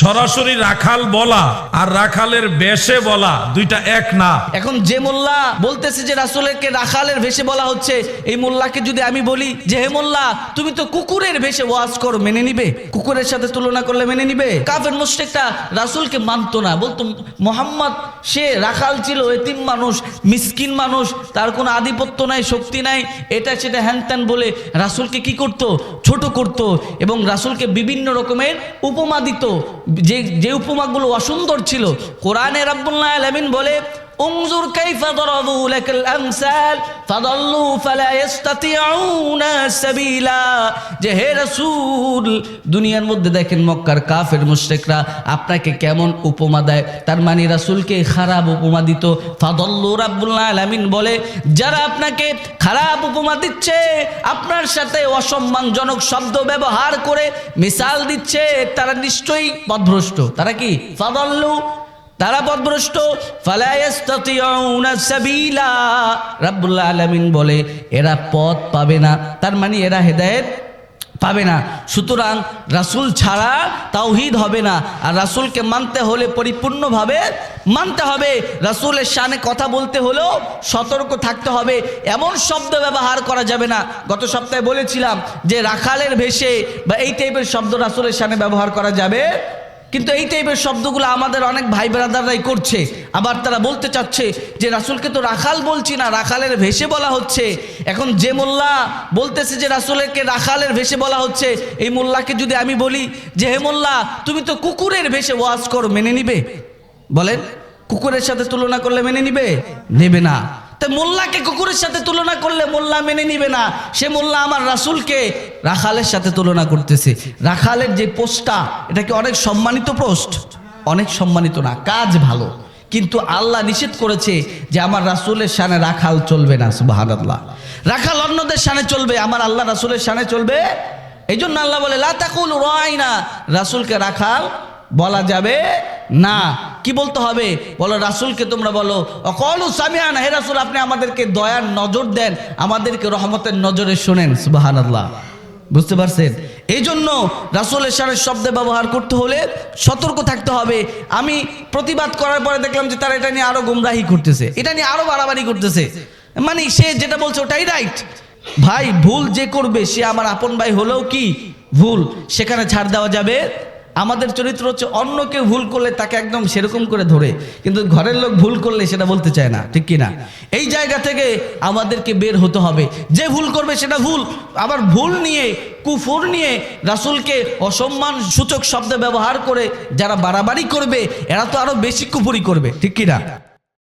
সরাসরি রাখাল বলা আর রাখালের বেশে বলা দুইটা এক না। এখন যে মোল্লা বলতেছে যে রাসুলেরকে রাখালের ভেসে বলা হচ্ছে, এই মোল্লাকে যদি আমি বলি যে, হে মোল্লা, তুমি তো কুকুরের ভেসে ওয়াজ করো, মেনে নিবে? কুকুরের সাথে তুলনা করলে মেনে নিবে? কাফের মুশরিকটা রাসুলকে মানতো না, বলতো, মোহাম্মদ সে রাখাল ছিল এতিম মানুষ, মিসকিন মানুষ, তার কোনো আধিপত্য নাই, শক্তি নাই। এটা সেটা হ্যান ত্যান বলে রাসুলকে কি করত? ছোট করত এবং রাসুলকে বিভিন্ন রকমের উপমা দিত। যে যে উপমাগুলো অসুন্দর ছিল, কোরআনে রাব্বুল্লাহ আলমিন বলে انظر كيف ضربوا لك الامثال فضلوا فلا يستطيعون سبيلا যে হে রাসূল দুনিয়ার মধ্যে দেখেন মক্কার কাফের মুশরিকরা আপনাকে কেমন উপমা দেয় তার মানে রাসূলকে খারাপ উপমা দিত ফাদল্লু রাব্বুল্লাহ আলামিন বলে যারা আপনাকে খারাপ উপমা দিচ্ছে আপনার সাথে অসম্মানজনক শব্দ ব্যবহার করে মিসাল দিচ্ছে তারা নিশ্চয়ই পথভ্রষ্ট তারা কি ফাদল্লু তারা পথভ্রষ্ট। ফালায়াস্তাতিউনা সাবিলা। রাব্বুল আলামিন বলে, এরা পথ পাবে না, তার মানে এরা হেদায়েত পাবে না। সুতরাং রাসূল ছাড়া তাওহিদ হবে না, আর রাসূলকে মানতে হলে পরিপূর্ণভাবে মানতে হবে। রাসূলের শানে কথা বলতে হলেও সতর্ক থাকতে হবে, এমন শব্দ ব্যবহার করা যাবে না। গত সপ্তাহে বলেছিলাম যে রাখালের ভেসে বা এই টাইপের শব্দ রাসুলের শানে ব্যবহার করা যাবে কিন্তু এই টাইপের শব্দগুলো আমাদের অনেক ভাই ব্রাদাররাই করছে। আবার তারা বলতে চাচ্ছে যে, রাসুলকে তো রাখাল বলছি না, রাখালের ভেসে বলা হচ্ছে। এখন যে মোল্লা বলতেছে যে রাসুলেরকে রাখালের ভেসে বলা হচ্ছে, এই মোল্লাকে যদি আমি বলি যে, হে মোল্লা, তুমি তো কুকুরের ভেসে ওয়াজ করো, মেনে নিবে? বলেন, কুকুরের সাথে তুলনা করলে মেনে নিবে? নেবে না। তা মোল্লাকে কুকুরের সাথে তুলনা করলে মোল্লা মেনে নিবে না। সে মোল্লা আমার রাসুলকে রাখালের সাথে তুলনা করতেছে। রাখালের যে পোস্টটা, এটা কি অনেক সম্মানিত পোস্ট? অনেক সম্মানিত না, কাজ ভালো। কিন্তু আল্লাহ নিষেধ করেছে যে আমার রাসুলের সানে রাখাল চলবে না সুবাহান রাখাল অন্যদের সানে চলবে, আমার আল্লাহ রাসুলের সানে চলবে? এই জন্য আল্লাহ বলে লাতাকুল না রাসুলকে রাখাল বলা যাবে না। কি বলতে হবে? বলো, রাসুলকে তোমরা বলো, অকলু সামিয়ান হে রাসুল, আপনি আমাদেরকে দয়ার নজর দেন, আমাদেরকে রহমতের নজরে শোনেন। সুবাহান আল্লাহ বুঝতে পারছেন? এই জন্য রাসুলের সারের শব্দে ব্যবহার করতে হলে সতর্ক থাকতে হবে। আমি প্রতিবাদ করার পরে দেখলাম যে তারা এটা নিয়ে আরও গুমরাহি করতেছে। এটা নিয়ে আরও বাড়াবাড়ি করতেছে। মানে সে যেটা বলছে ওটাই রাইট। ভাই, ভুল যে করবে, সে আমার আপন ভাই হলেও কি? ভুল। সেখানে ছাড় দেওয়া যাবে আমাদের চরিত্র হচ্ছে অন্য কেউ ভুল করলে তাকে একদম সেরকম করে ধরে। কিন্তু ঘরের লোক ভুল করলে সেটা বলতে চায় না, ঠিক কি না এই জায়গা থেকে আমাদেরকে বের হতে হবে। যে ভুল করবে সেটা ভুল। আবার ভুল নিয়ে, কুফুর নিয়ে রাসুলকে অসম্মান সূচক শব্দ ব্যবহার করে যারা বাড়াবাড়ি করবে, এরা তো আরও বেশি কুফুরি করবে, ঠিক কি না